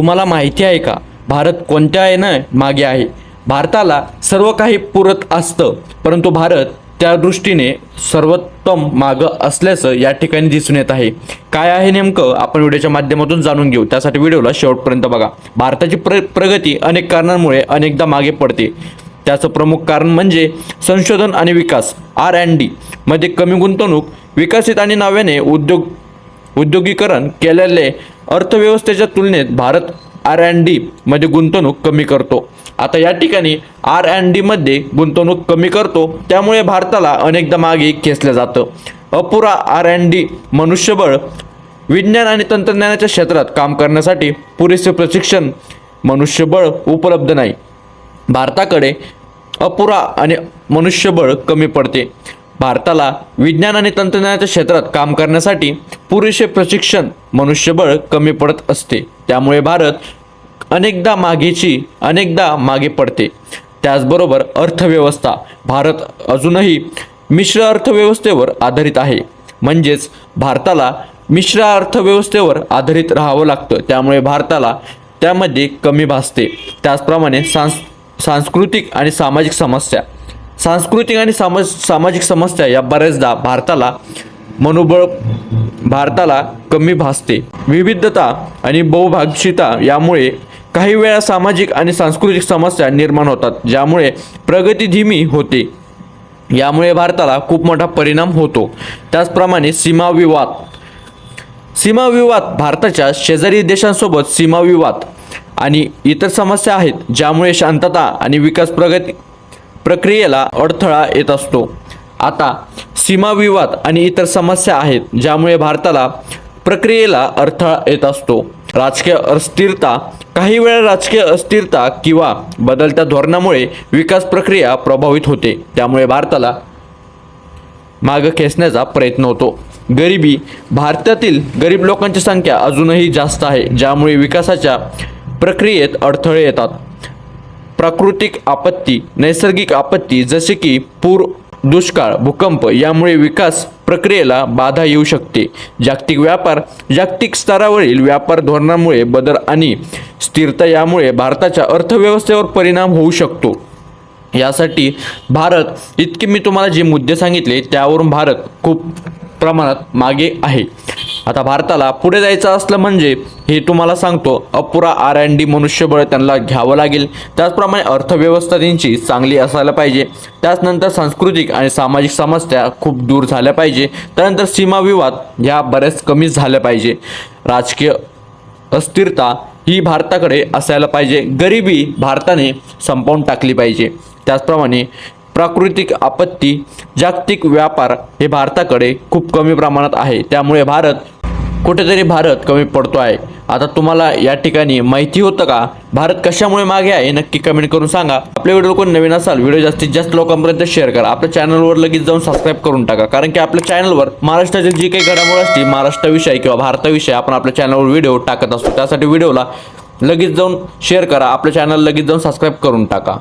तुम्हाला माहिती आहे का? भारत कोणत्या आहे मागे आहे? भारताला सर्व काही पुरत असतं परंतु भारत त्या दृष्टीने सर्वोत्तम मागं असल्याचं या ठिकाणी दिसून येत आहे. काय आहे नेमकं? आपण व्हिडिओच्या माध्यमातून जाणून घेऊ. त्यासाठी व्हिडिओला शेवटपर्यंत बघा. भारताची प्र प्रगती अनेक कारणांमुळे अनेकदा मागे पडते. त्याचं प्रमुख कारण म्हणजे संशोधन आणि विकास आर अँड डी. मध्ये कमी गुंतवणूक विकसित आणि नव्याने उद्योग उद्योगीकरण केलेले अर्थव्यवस्थेच्या तुलनेत भारत आर अँड डी मध्ये गुंतवणूक कमी करतो. आता या ठिकाणी आर अँड डी मध्ये गुंतवणूक कमी करतो त्यामुळे भारताला अनेकदा मागे खेचलं जातं. अपुरा आर अँड डी मनुष्यबळ विज्ञान आणि तंत्रज्ञानाच्या क्षेत्रात काम करण्यासाठी पुरेसे प्रशिक्षण मनुष्यबळ उपलब्ध नाही. भारताकडे अपुरा आणि मनुष्यबळ कमी पडते. भारताला विज्ञान आणि तंत्रज्ञानाच्या क्षेत्रात काम करण्यासाठी पुरेसे प्रशिक्षण मनुष्यबळ कमी पडत असते. त्यामुळे भारत अनेकदा मागेची अनेकदा मागे पडते. त्याचबरोबर अर्थव्यवस्था भारत अजूनही मिश्र अर्थव्यवस्थेवर आधारित आहे. म्हणजेच भारताला मिश्र अर्थव्यवस्थेवर आधारित राहावं लागतं. त्यामुळे भारताला त्यामध्ये कमी भासते. त्याचप्रमाणे सांस सांस्कृतिक आणि सामाजिक समस्या सांस्कृतिक आणि सामाज सामाजिक समस्या या बऱ्याचदा भारताला मनोबळ भारताला कमी भासते. विविधता आणि बहुभाषिता यामुळे काही वेळा सामाजिक आणि सांस्कृतिक समस्या निर्माण होतात ज्यामुळे प्रगती धीमी होते. यामुळे भारताला खूप मोठा परिणाम होतो. त्याचप्रमाणे सीमाविवाद. सीमाविवाद भारताच्या शेजारी देशांसोबत सीमाविवाद आणि इतर समस्या आहेत ज्यामुळे शांतता आणि विकास प्रगती प्रक्रियेला अडथळा येत असतो. आता सीमाविवाद आणि इतर समस्या आहेत ज्यामुळे भारताला प्रक्रियेला अडथळा येत असतो. राजकीय अस्थिरता काही वेळा राजकीय अस्थिरता किंवा बदलत्या धोरणामुळे विकास प्रक्रिया प्रभावित होते. त्यामुळे भारताला मागं खेचण्याचा प्रयत्न होतो. गरिबी भारतातील गरीब लोकांची संख्या अजूनही जास्त आहे ज्यामुळे विकासाच्या प्रक्रियेत अडथळे येतात. प्राकृतिक आपत्ती नैसर्गिक आपत्ती जसे की पूर दुष्काळ भूकंप यामुळे विकास प्रक्रियेला बाधा येऊ शकते. जागतिक व्यापार जागतिक स्तरावरील व्यापार धोरणामुळे बदल आणि स्थिरता यामुळे भारताच्या अर्थव्यवस्थेवर परिणाम होऊ शकतो. यासाठी भारत इतके मी तुम्हाला जे मुद्दे सांगितले त्यावरून भारत खूप प्रमाणात मागे आहे. आता भारताला पुढे जायचं असलं म्हणजे हे तुम्हाला सांगतो अपुरा आर अँड डी मनुष्यबळ त्यांना घ्यावं लागेल. त्याचप्रमाणे अर्थव्यवस्था त्यांची चांगली असायला पाहिजे. त्याचनंतर सांस्कृतिक आणि सामाजिक समस्या खूप दूर झाल्या पाहिजे. त्यानंतर सीमाविवाद ह्या बऱ्याच कमी झाल्या पाहिजे. राजकीय अस्थिरता ही भारताकडे असायला पाहिजे. गरिबी भारताने संपवून टाकली पाहिजे. त्याचप्रमाणे प्राकृतिक आपत्ती जागतिक व्यापार हे भारताकडे खूप कमी प्रमाणात आहे. त्यामुळे भारत कुठेतरी भारत कमी पडतो आहे. आता तुम्हाला या ठिकाणी माहिती होतं का? भारत कशामुळे मागे आहे नक्की कमेंट करून सांगा. आपल्या व्हिडिओ कोण नवीन असाल व्हिडिओ जास्तीत जास्त लोकांपर्यंत शेअर करा. आपल्या चॅनलवर लगेच जाऊन सबस्क्राईब करून टाका. कारण की आपल्या चॅनलवर महाराष्ट्रातील जी काही घडामोड असतील महाराष्ट्राविषयी किंवा भारताविषयी आपण आपल्या चॅनलवर व्हिडिओ टाकत असतो. त्यासाठी व्हिडिओला लगेच जाऊन शेअर करा. आपल्या चॅनल लगेच जाऊन सबस्क्राईब करून टाका.